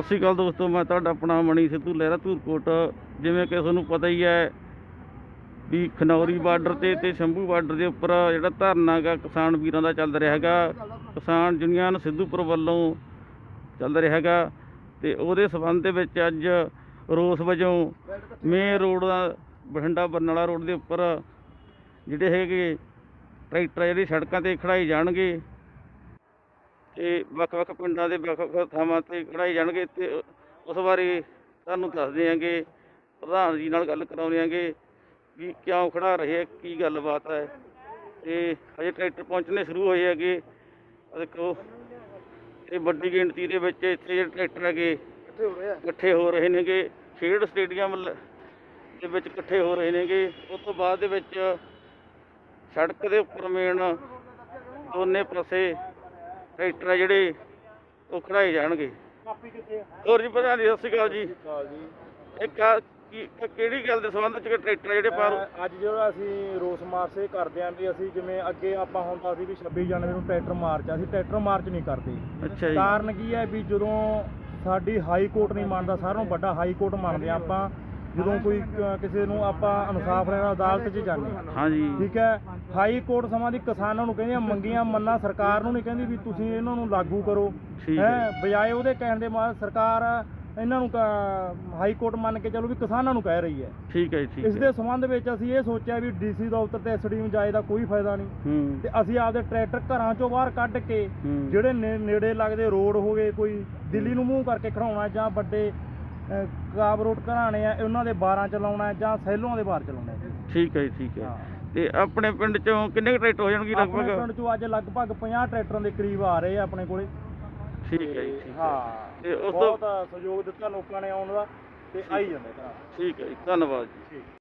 ਸਤਿ ਸ਼੍ਰੀ ਅਕਾਲ ਦੋਸਤੋ, ਮੈਂ ਤੁਹਾਡਾ ਆਪਣਾ ਮਣੀ ਸਿੱਧੂ ਲਹਿਰਾ ਧੂਰਕੋਟ। ਜਿਵੇਂ ਕਿ ਤੁਹਾਨੂੰ ਪਤਾ ਹੀ ਹੈ ਵੀ ਖਨੌਰੀ ਬਾਰਡਰ ਤੇ ਤੇ ਸ਼ੰਭੂ ਬਾਰਡਰ ਦੇ ਉੱਪਰ ਜਿਹੜਾ ਧਰਨਾ ਗਾ ਕਿਸਾਨ ਵੀਰਾਂ ਦਾ ਚੱਲ ਰਿਹਾ ਹੈਗਾ। ਕਿਸਾਨ ਯੂਨੀਅਨ ਸਿੱਧੂਪੁਰ ਵੱਲੋਂ ਚੱਲ ਰਿਹਾ ਹੈਗਾ ਤੇ ਉਹਦੇ ਸਬੰਧ ਦੇ ਵਿੱਚ ਅੱਜ ਰੋਸ ਵਜੋਂ ਮੇਨ ਰੋਡ ਦਾ, ਬਠਿੰਡਾ ਬਰਨਾਲਾ ਰੋਡ ਦੇ ਉੱਪਰ ਜਿਹੜੇ ਹੈਗੇ ਟਰੈਕਟਰ ਜਿਹੜੇ ਸੜਕਾਂ ਤੇ ਖੜਾਈ ਜਾਣਗੇ। ਤੇ ਵੱਖ-ਵੱਖ ਪਿੰਡਾਂ ਦੇ ਵੱਖ-ਵੱਖ ਥਾਵਾਂ ਤੇ ਖੜਾਏ ਜਾਣਗੇ ਤੇ ਉਸ ਬਾਰੇ ਤੁਹਾਨੂੰ ਦੱਸਦੇ ਆਂਗੇ ਪ੍ਰਧਾਨ ਜੀ ਨਾਲ ਗੱਲ ਕਰਾਉਂਦੇ ਆਂਗੇ ਵੀ ਕਿਉਂ ਖੜਾ ਰਹੇ ਕੀ ਗੱਲਬਾਤ ਹੈ। ਤੇ ਹਜੇ ਟਰੈਕਟਰ ਪਹੁੰਚਣੇ ਸ਼ੁਰੂ ਹੋਏ ਹੈਗੇ ਦੇਖੋ ਇਹ ਵੱਡੀ ਗਿਣਤੀ ਦੇ ਵਿੱਚ ਇੱਥੇ ਜਿਹੜੇ ਟਰੈਕਟਰ ਹੈਗੇ ਇਕੱਠੇ ਹੋ ਰਹੇ ਨੇਗੇ ਖੇਡ ਸਟੇਡੀਅਮ ਦੇ ਵਿੱਚ ਇਕੱਠੇ ਹੋ ਰਹੇ ਨੇਗੇ। ਉਸ ਤੋਂ ਬਾਅਦ ਦੇ ਵਿੱਚ ਸੜਕ ਦੇ ਉੱਪਰ ਮੇਨ ਦੋਨੇ ਪਾਸੇ ਟਰੈਕਟਰ ਆ ਜਿਹੜੇ ਉਹ ਖੜਾਏ ਜਾਣਗੇ। ਹੋਰ ਜੀ ਪ੍ਰਧਾਨ ਜੀ ਸਤਿ ਸ਼੍ਰੀ ਅਕਾਲ ਜੀ। ਇੱਕ ਆ ਕੀ ਕਿਹੜੀ ਗੱਲ ਦੇ ਸੰਬੰਧ ਚ ਕਿ ਟਰੈਕਟਰ ਆ ਜਿਹੜੇ ਪਾਰ ਅੱਜ ਜਿਹੜਾ ਅਸੀਂ ਰੋਸ ਮਾਰਚ ਇਹ ਕਰਦੇ ਆਂ ਵੀ ਅਸੀਂ ਜਿਵੇਂ ਅੱਗੇ ਆਪਾਂ ਹੁੰਦਾ ਸੀ ਵੀ 26 ਜਨਵਰੀ ਨੂੰ ਟਰੈਕਟਰ ਮਾਰਚ ਆ, ਅਸੀਂ ਟਰੈਕਟਰ ਮਾਰਚ ਨਹੀਂ ਕਰਦੇ। ਅੱਛਾ ਜੀ। ਕਾਰਨ ਕੀ ਹੈ ਵੀ ਜਦੋਂ ਸਾਡੀ ਹਾਈ ਕੋਰਟ ਨਹੀਂ ਮੰਨਦਾ ਸਾਰਿਆਂ ਨੂੰ ਵੱਡਾ ਹਾਈ ਕੋਰਟ ਮੰਨਦੇ ਆ ਆਪਾਂ। ਜਦੋਂ ਕੋਈ ਕ- ਕਿਸੇ ਨੂੰ ਆਪਾਂ ਇਨਸਾਫ ਲੈਣ ਅਦਾਲਤ 'ਚ ਜਾਂਦੇ ਹਾਂ ਹਾਂਜੀ। ਠੀਕ ਹੈ? ਹਾਈ ਕੋਰਟ ਸਮਾਂ ਦੀ ਕਿਸਾਨਾਂ ਨੂੰ ਕਹਿੰਦੀਆਂ ਮੰਗੀਆਂ ਮੰਨਾ ਸਰਕਾਰ ਨੂੰ ਨਹੀਂ ਕਹਿੰਦੀ ਵੀ ਤੁਸੀਂ ਇਹਨਾਂ ਨੂੰ ਲਾਗੂ ਕਰੋ। ਹੈ ਬਜਾਏ ਉਹਦੇ ਕਹਿਣ ਦੇ ਮਾਰ ਸਰਕਾਰ ਇਹਨਾਂ ਨੂੰ ਹਾਈ ਕੋਰਟ ਮੰਨ ਕੇ ਚਲੋ ਵੀ ਕਿਸਾਨਾਂ ਨੂੰ ਕਹਿ ਰਹੀ ਹੈ। ਠੀਕ ਹੈ ਠੀਕ ਇਸ ਦੇ ਸੰਬੰਧ ਵਿੱਚ ਅਸੀਂ ਇਹ ਸੋਚਿਆ ਵੀ ਡੀਸੀ ਦਫ਼ਤਰ ਤੇ ਐਸਡੀ ਨੂੰ ਜਾਏ ਦਾ ਕੋਈ ਫਾਇਦਾ ਨਹੀਂ। ਤੇ ਅਸੀਂ ਆਪਦੇ ਟਰੈਕਟਰ ਘਰਾਂ ਚੋਂ ਬਾਹਰ ਕੱਢ ਕੇ। ਜਿਹੜੇ ਨੇੜੇ ਲੱਗਦੇ ਰੋਡ ਹੋ ਗਏ ਕੋਈ ਦਿੱਲੀ ਨੂੰ ਮੂੰਹ ਕਰਕੇ ਖੜਾਉਣਾ ਜਾਂ ਵੱਡੇ ਕਾਬ ਰੋਡ ਘਰਾਣੇ ਆ ਉਹਨਾਂ ਦੇ 12 ਚਲਾਉਣਾ ਜਾਂ ਸੈਲੋਂ ਦੇ ਬਾਹਰ ਚਲਾਉਣਾ ਠੀਕ ਹੈ ਠੀਕ ਹਾਂ। ਤੇ ਆਪਣੇ ਪਿੰਡ ਚੋਂ ਕਿੰਨੇ ਕੁ ਟਰੈਕਟਰ ਹੋ ਜਾਣਗੇ ਆਪਣੇ ਲਗਭਗ? ਪਿੰਡ ਚੋਂ ਅੱਜ ਲਗਭਗ 50 ਟਰੈਕਟਰਾਂ ਦੇ ਕਰੀਬ ਆ ਰਹੇ ਆ ਆਪਣੇ ਕੋਲੇ। ਠੀਕ ਹੈ ਜੀ ਠੀਕ ਹੈ ਹਾਂ ਤੇ ਉਸ ਤੋਂ ਬਹੁਤ ਸਹਿਯੋਗ ਦਿੱਤਾ ਲੋਕਾਂ ਨੇ ਆਉਣ ਦਾ ਤੇ ਆਈ ਜਾਂਦੇ ਘਰਾਂ ਠੀਕ ਹੈ ਜੀ ਧੰਨਵਾਦ ਜੀ। ਠੀਕ।